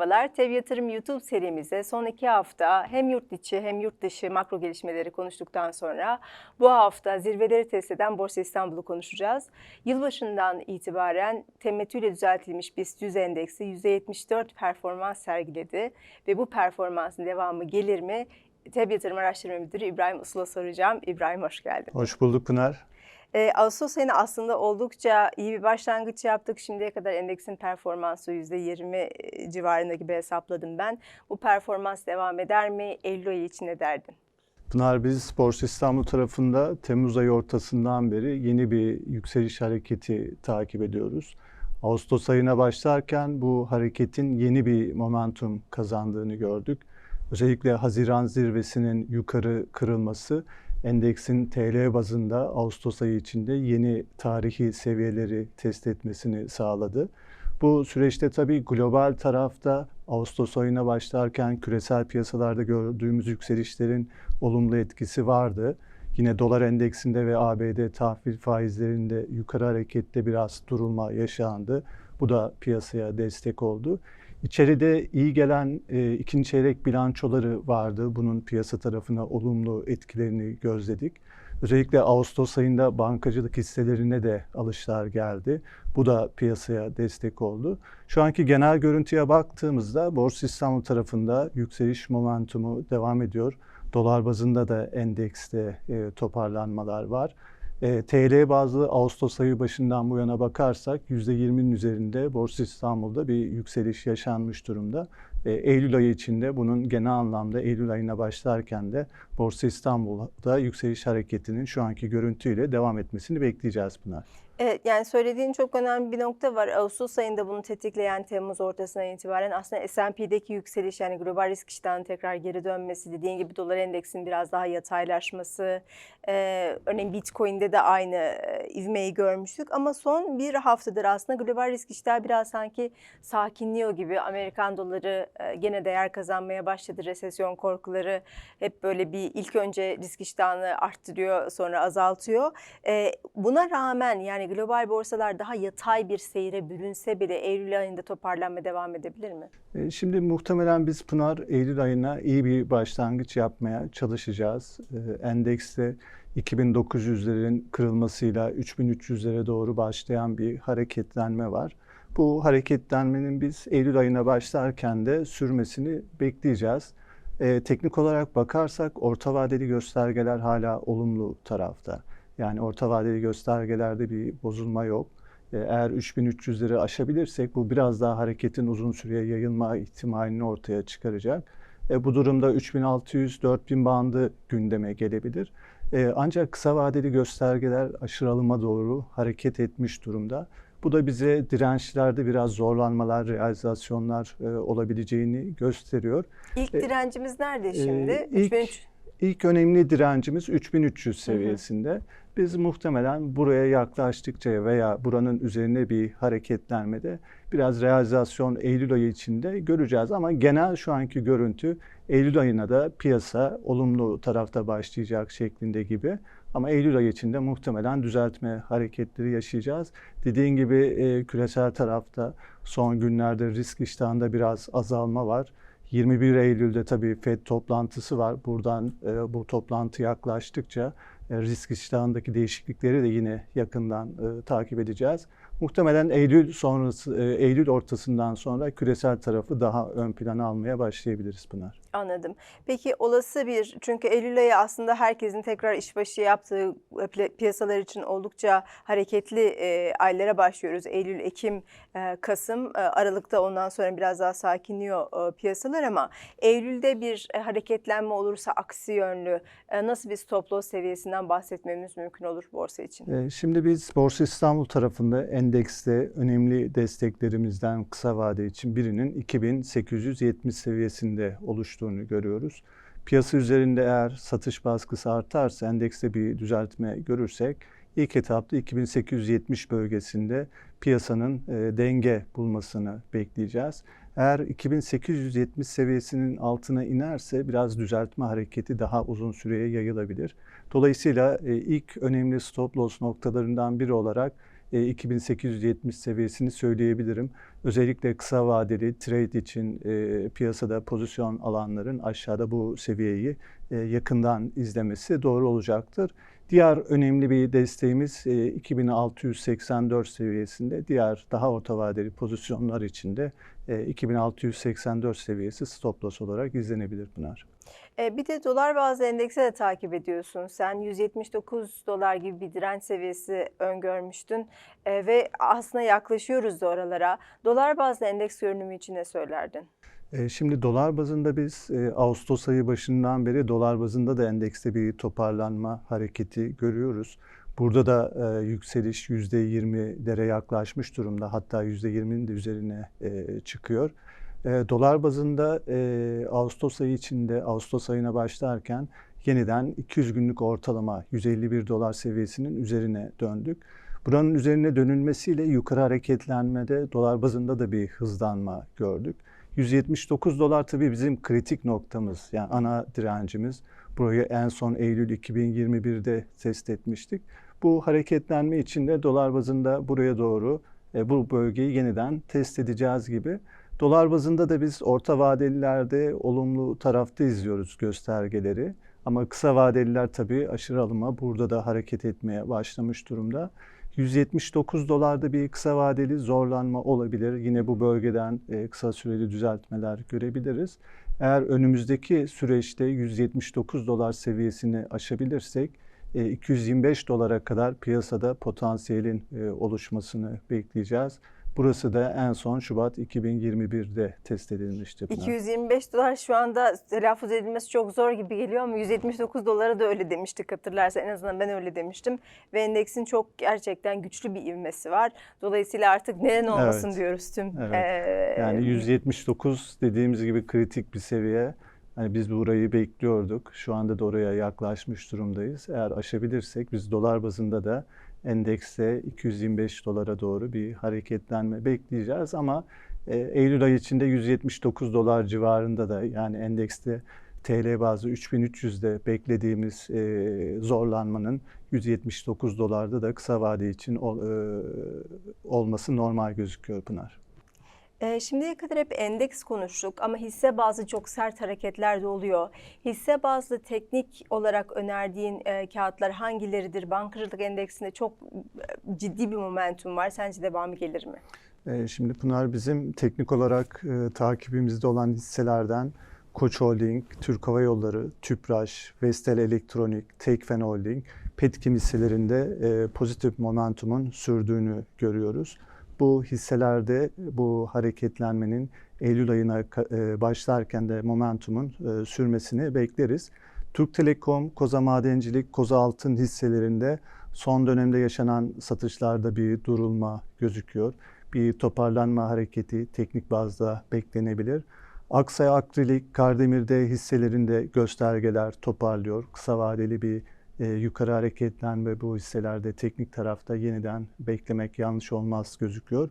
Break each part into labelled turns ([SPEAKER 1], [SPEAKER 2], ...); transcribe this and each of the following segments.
[SPEAKER 1] Merhabalar, Tev Yatırım YouTube serimize son iki hafta hem yurt içi hem yurt dışı makro gelişmeleri konuştuktan sonra bu hafta zirveleri test eden Borsa İstanbul'u konuşacağız. Yılbaşından itibaren temettüyle düzeltilmiş BIST 100 endeksi %74 performans sergiledi ve bu performansın devamı gelir mi? Tev Yatırım Araştırma Müdürü İbrahim Uslu'ya soracağım. İbrahim hoş geldin.
[SPEAKER 2] Hoş bulduk Pınar.
[SPEAKER 1] E, Ağustos ayına aslında oldukça iyi bir başlangıç yaptık. Şimdiye kadar endeksin performansı %20 civarında gibi hesapladım ben. Bu performans devam eder mi? Eylül ayı için ne derdin?
[SPEAKER 2] Pınar biz Borsa İstanbul tarafında Temmuz ayı ortasından beri yeni bir yükseliş hareketi takip ediyoruz. Ağustos ayına başlarken bu hareketin yeni bir momentum kazandığını gördük. Özellikle Haziran zirvesinin yukarı kırılması endeksin TL bazında Ağustos ayı içinde yeni tarihi seviyeleri test etmesini sağladı. Bu süreçte tabii global tarafta Ağustos ayına başlarken küresel piyasalarda gördüğümüz yükselişlerin olumlu etkisi vardı. Yine dolar endeksinde ve ABD tahvil faizlerinde yukarı harekette biraz durulma yaşandı. Bu da piyasaya destek oldu. İçeride iyi gelen e, ikinci çeyrek bilançoları vardı. Bunun piyasa tarafına olumlu etkilerini gözledik. Özellikle Ağustos ayında bankacılık hisselerine de alışlar geldi. Bu da piyasaya destek oldu. Şu anki genel görüntüye baktığımızda Borsa İstanbul tarafında yükseliş momentumu devam ediyor. Dolar bazında da endekste e, toparlanmalar var. E, TL bazlı Ağustos ayı başından bu yana bakarsak %20'nin üzerinde Borsa İstanbul'da bir yükseliş yaşanmış durumda. E, Eylül ayı içinde bunun genel anlamda Eylül ayına başlarken de Borsa İstanbul'da yükseliş hareketinin şu anki görüntüyle devam etmesini bekleyeceğiz Pınar.
[SPEAKER 1] Evet yani söylediğin çok önemli bir nokta var. Ağustos ayında bunu tetikleyen Temmuz ortasından itibaren aslında S&P'deki yükseliş yani global risk iştahının tekrar geri dönmesi, dediğin gibi dolar endeksin biraz daha yataylaşması, e, örneğin Bitcoin'de de aynı e, ivmeyi görmüştük. Ama son bir haftadır aslında global risk iştahı biraz sanki sakinliyor gibi. Amerikan doları e, gene değer kazanmaya başladı. Resesyon korkuları hep böyle bir ilk önce risk iştahını arttırıyor sonra azaltıyor. E, buna rağmen yani global borsalar daha yatay bir seyre bürünse bile Eylül ayında toparlanma devam edebilir mi?
[SPEAKER 2] E, Şimdi muhtemelen biz Pınar Eylül ayına iyi bir başlangıç yapmaya çalışacağız. E, Endekste 2900'lerin kırılmasıyla 3300'lere doğru başlayan bir hareketlenme var. Bu hareketlenmenin biz Eylül ayına başlarken de sürmesini bekleyeceğiz. E, teknik olarak bakarsak orta vadeli göstergeler hala olumlu tarafta. Yani orta vadeli göstergelerde bir bozulma yok. E, Eğer 3300'leri aşabilirsek bu biraz daha hareketin uzun süreye yayılma ihtimalini ortaya çıkaracak. E, bu durumda 3600-4000 bandı gündeme gelebilir. E, ancak kısa vadeli göstergeler aşıralıma doğru hareket etmiş durumda. Bu da bize dirençlerde biraz zorlanmalar, realizasyonlar e, olabileceğini gösteriyor.
[SPEAKER 1] İlk
[SPEAKER 2] E,
[SPEAKER 1] direncimiz nerede
[SPEAKER 2] e,
[SPEAKER 1] şimdi?
[SPEAKER 2] ilk-
[SPEAKER 1] 3300.
[SPEAKER 2] İlk önemli direncimiz 3300 seviyesinde. Biz muhtemelen buraya yaklaştıkça veya buranın üzerine bir hareketlenmede biraz realizasyon Eylül ayı içinde göreceğiz. Ama genel şu anki görüntü Eylül ayına da piyasa olumlu tarafta başlayacak şeklinde gibi. Ama Eylül ayı içinde muhtemelen düzeltme hareketleri yaşayacağız. Dediğin gibi e, küresel tarafta son günlerde risk iştahında biraz azalma var. 21 Eylül'de tabii FED toplantısı var. Buradan e, bu toplantı yaklaştıkça risk iştahındaki değişiklikleri de yine yakından e, takip edeceğiz. Muhtemelen Eylül sonrası, e, Eylül ortasından sonra küresel tarafı daha ön plana almaya başlayabiliriz Pınar.
[SPEAKER 1] Anladım. Peki olası bir çünkü Eylül ayı aslında herkesin tekrar işbaşı yaptığı e, piyasalar için oldukça hareketli e, aylara başlıyoruz. Eylül, Ekim, e, Kasım, e, Aralık'ta ondan sonra biraz daha sakinliyor e, piyasalar ama Eylül'de bir e, hareketlenme olursa aksi yönlü e, nasıl bir stop loss seviyesinden bahsetmemiz mümkün olur borsa için?
[SPEAKER 2] E, Şimdi biz Borsa İstanbul tarafında endekste önemli desteklerimizden kısa vade için birinin 2870 seviyesinde oluştuğunu görüyoruz. Piyasa üzerinde eğer satış baskısı artarsa endekste bir düzeltme görürsek ilk etapta 2870 bölgesinde piyasanın e, denge bulmasını bekleyeceğiz. Eğer 2870 seviyesinin altına inerse biraz düzeltme hareketi daha uzun süreye yayılabilir. Dolayısıyla e, ilk önemli stop loss noktalarından biri olarak e, 2870 seviyesini söyleyebilirim. Özellikle kısa vadeli trade için e, piyasada pozisyon alanların aşağıda bu seviyeyi e, yakından izlemesi doğru olacaktır. Diğer önemli bir desteğimiz e, 2684 seviyesinde. Diğer daha orta vadeli pozisyonlar için de e, 2684 seviyesi stop loss olarak izlenebilir Pınar.
[SPEAKER 1] E, bir de dolar bazlı endeksi de takip ediyorsun. Sen 179 dolar gibi bir direnç seviyesi öngörmüştün E, ve aslında yaklaşıyoruz da oralara. Dolar bazlı endeks görünümü için ne söylerdin?
[SPEAKER 2] E, Şimdi dolar bazında biz Ağustos ayı başından beri dolar bazında da endekste bir toparlanma hareketi görüyoruz. Burada da e, yükseliş %20'lere yaklaşmış durumda. Hatta %20'nin de üzerine e, çıkıyor. E, dolar bazında e, Ağustos ayı içinde Ağustos ayına başlarken yeniden 200 günlük ortalama 151 dolar seviyesinin üzerine döndük. Buranın üzerine dönülmesiyle yukarı hareketlenmede dolar bazında da bir hızlanma gördük. 179 dolar tabii bizim kritik noktamız yani ana direncimiz. Burayı en son Eylül 2021'de test etmiştik. Bu hareketlenme içinde dolar bazında buraya doğru e, bu bölgeyi yeniden test edeceğiz gibi. Dolar bazında da biz orta vadelilerde olumlu tarafta izliyoruz göstergeleri. Ama kısa vadeliler tabii aşırı alıma burada da hareket etmeye başlamış durumda. 179 dolarda bir kısa vadeli zorlanma olabilir. Yine bu bölgeden e, kısa süreli düzeltmeler görebiliriz. Eğer önümüzdeki süreçte 179 dolar seviyesini aşabilirsek e, 225 dolara kadar piyasada potansiyelin e, oluşmasını bekleyeceğiz. Burası da en son Şubat 2021'de test edilmişti. Pınar.
[SPEAKER 1] 225 dolar şu anda telaffuz edilmesi çok zor gibi geliyor ama 179 dolara da öyle demiştik hatırlarsan. En azından ben öyle demiştim. Ve endeksin çok gerçekten güçlü bir ivmesi var. Dolayısıyla artık neden olmasın
[SPEAKER 2] Evet.
[SPEAKER 1] diyoruz tüm.
[SPEAKER 2] Evet.
[SPEAKER 1] eee,
[SPEAKER 2] Yani 179 dediğimiz gibi kritik bir seviye. Hani biz burayı bekliyorduk. Şu anda da oraya yaklaşmış durumdayız. Eğer aşabilirsek biz dolar bazında da endekste 225 dolara doğru bir hareketlenme bekleyeceğiz ama e, Eylül ayı içinde 179 dolar civarında da yani endekste TL bazı 3300'de beklediğimiz e, zorlanmanın 179 dolarda da kısa vade için ol- e, olması normal gözüküyor Pınar.
[SPEAKER 1] Ee, Şimdiye kadar hep endeks konuştuk ama hisse bazlı çok sert hareketler de oluyor. Hisse bazlı teknik olarak önerdiğin e, kağıtlar hangileridir? Bankacılık endeksinde çok e, ciddi bir momentum var. Sence devamı gelir mi?
[SPEAKER 2] Ee, Şimdi Pınar bizim teknik olarak e, takibimizde olan hisselerden Koç Holding, Türk Hava Yolları, Tüpraş, Vestel Elektronik, Tekfen Holding, Petkim hisselerinde e, pozitif momentumun sürdüğünü görüyoruz. Bu hisselerde bu hareketlenmenin Eylül ayına e, başlarken de momentumun e, sürmesini bekleriz. Türk Telekom, Koza Madencilik, Koza Altın hisselerinde son dönemde yaşanan satışlarda bir durulma gözüküyor bir toparlanma hareketi teknik bazda beklenebilir. Aksay Akrilik, Kardemir'de hisselerinde göstergeler toparlıyor. Kısa vadeli bir e, yukarı hareketlenme bu hisselerde teknik tarafta yeniden beklemek yanlış olmaz gözüküyor.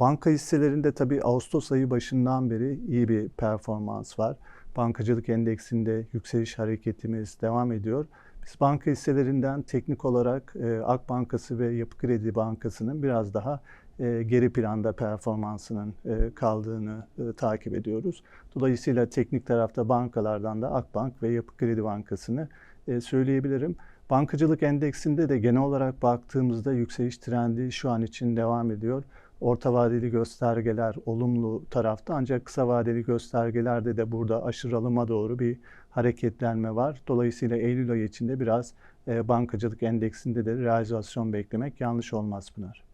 [SPEAKER 2] Banka hisselerinde tabii Ağustos ayı başından beri iyi bir performans var. Bankacılık endeksinde yükseliş hareketimiz devam ediyor. Biz banka hisselerinden teknik olarak e, Ak Bankası ve Yapı Kredi Bankası'nın biraz daha e, geri planda performansının e, kaldığını e, takip ediyoruz. Dolayısıyla teknik tarafta bankalardan da Akbank ve Yapı Kredi Bankası'nı e, söyleyebilirim. Bankacılık endeksinde de genel olarak baktığımızda yükseliş trendi şu an için devam ediyor. Orta vadeli göstergeler olumlu tarafta ancak kısa vadeli göstergelerde de burada aşırı alıma doğru bir hareketlenme var. Dolayısıyla Eylül ayı içinde biraz e, bankacılık endeksinde de realizasyon beklemek yanlış olmaz Pınar.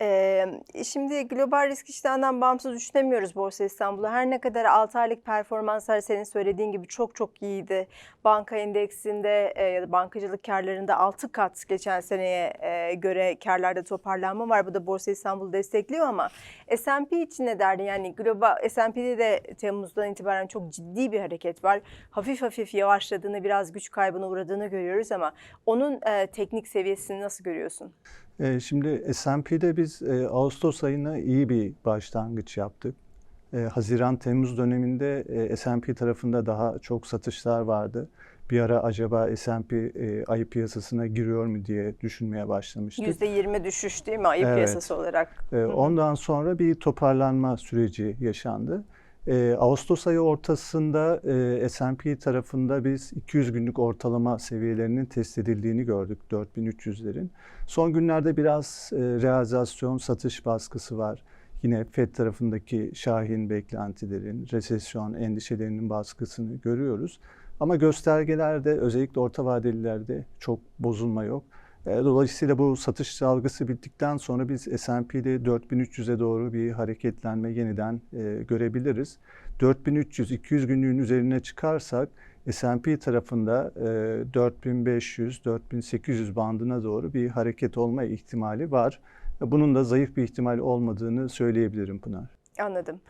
[SPEAKER 1] Ee, şimdi global risk iştahından bağımsız düşünemiyoruz Borsa İstanbul'u. Her ne kadar 6 aylık performanslar senin söylediğin gibi çok çok iyiydi. Banka endeksinde e, ya da bankacılık karlarında 6 kat geçen seneye e, göre karlarda toparlanma var. Bu da Borsa İstanbul'u destekliyor ama S&P için ne derdin? Yani global S&P'de de Temmuz'dan itibaren çok ciddi bir hareket var. Hafif hafif yavaşladığını, biraz güç kaybına uğradığını görüyoruz ama onun e, teknik seviyesini nasıl görüyorsun?
[SPEAKER 2] E, Şimdi S&P'de biz e, Ağustos ayına iyi bir başlangıç yaptık. E, Haziran-Temmuz döneminde S&P tarafında daha çok satışlar vardı. bir ara acaba S&P ayı piyasasına giriyor mu diye düşünmeye başlamıştık.
[SPEAKER 1] %20 düşüş değil mi ayı
[SPEAKER 2] Evet.
[SPEAKER 1] piyasası olarak?
[SPEAKER 2] Ondan sonra bir toparlanma süreci yaşandı. E, Ağustos ayı ortasında e, S&P tarafında biz 200 günlük ortalama seviyelerinin test edildiğini gördük 4300'lerin. Son günlerde biraz e, realizasyon satış baskısı var. Yine FED tarafındaki şahin beklentilerin, resesyon endişelerinin baskısını görüyoruz. Ama göstergelerde özellikle orta vadelilerde çok bozulma yok. E, Dolayısıyla bu satış dalgası bittikten sonra biz S&P'de 4300'e doğru bir hareketlenme yeniden e, görebiliriz. 4300-200 günlüğün üzerine çıkarsak S&P tarafında e, 4500-4800 bandına doğru bir hareket olma ihtimali var. Bunun da zayıf bir ihtimal olmadığını söyleyebilirim Pınar.
[SPEAKER 1] Anladım.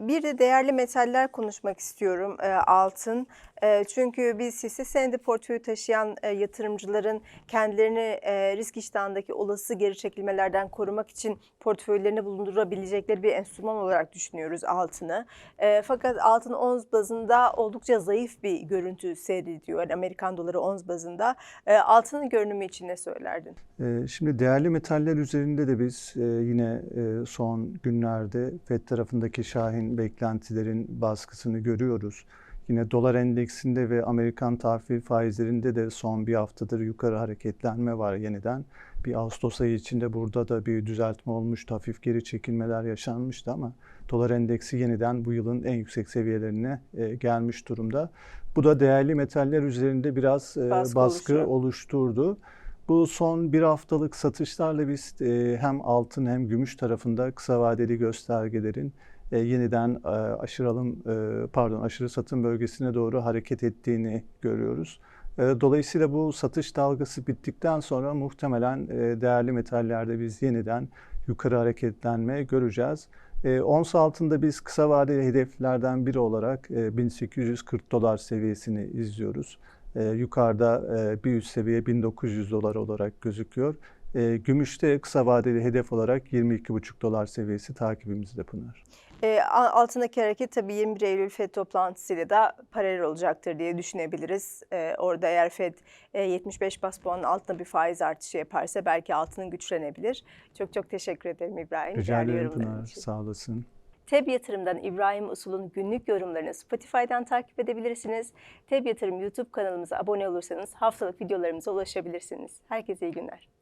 [SPEAKER 1] Bir de değerli metaller konuşmak istiyorum. Altın. Çünkü biz hisse senedi portföyü taşıyan yatırımcıların kendilerini risk iştahındaki olası geri çekilmelerden korumak için portföylerini bulundurabilecekleri bir enstrüman olarak düşünüyoruz altını. Fakat altın ons bazında oldukça zayıf bir görüntü seyrediyor. Yani Amerikan doları ons bazında. Altının görünümü için ne söylerdin?
[SPEAKER 2] Şimdi değerli metaller üzerinde de biz yine son günlerde FED tarafındaki şahin beklentilerin baskısını görüyoruz. Yine dolar endeksinde ve Amerikan tahvil faizlerinde de son bir haftadır yukarı hareketlenme var yeniden. Bir Ağustos ayı içinde burada da bir düzeltme olmuştu. Hafif geri çekilmeler yaşanmıştı ama dolar endeksi yeniden bu yılın en yüksek seviyelerine e, gelmiş durumda. Bu da değerli metaller üzerinde biraz e,
[SPEAKER 1] Baskı
[SPEAKER 2] baskı oluşturdu. Bu son bir haftalık satışlarla biz e, hem altın hem gümüş tarafında kısa vadeli göstergelerin e, yeniden e, aşırı e, pardon aşırı satım bölgesine doğru hareket ettiğini görüyoruz. E, Dolayısıyla bu satış dalgası bittikten sonra muhtemelen e, değerli metallerde biz yeniden yukarı hareketlenme göreceğiz. E, ons altında biz kısa vadeli hedeflerden biri olarak e, 1840 dolar seviyesini izliyoruz. E, yukarıda e, bir üst seviye 1900 dolar olarak gözüküyor. E, gümüşte kısa vadeli hedef olarak 22,5 dolar seviyesi takibimizde Pınar.
[SPEAKER 1] E, altındaki hareket tabii 21 Eylül FED toplantısıyla da paralel olacaktır diye düşünebiliriz. E, orada eğer FED e, 75 bas puanın altında bir faiz artışı yaparsa belki altının güçlenebilir. Çok çok teşekkür ederim İbrahim.
[SPEAKER 2] Rica ederim Pınar. Sağ olasın.
[SPEAKER 1] Teb Yatırım'dan İbrahim Usul'un günlük yorumlarını Spotify'dan takip edebilirsiniz. Teb Yatırım YouTube kanalımıza abone olursanız haftalık videolarımıza ulaşabilirsiniz. Herkese iyi günler.